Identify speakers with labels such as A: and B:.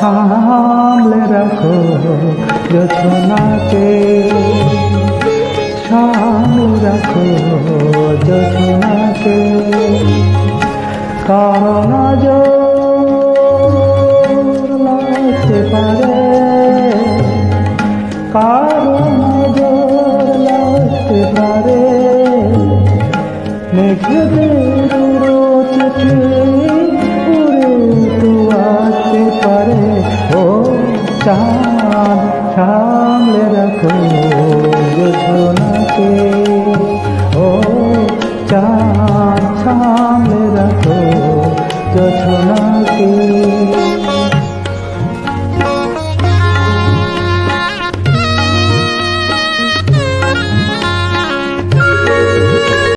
A: সামলে রাখো যোছনাকে সামলে রাখো যোছনাকে কারণ লাগতে পারে। কারণ লাগতে পারে। মেঘদের 참내 라고 요소나게 오자참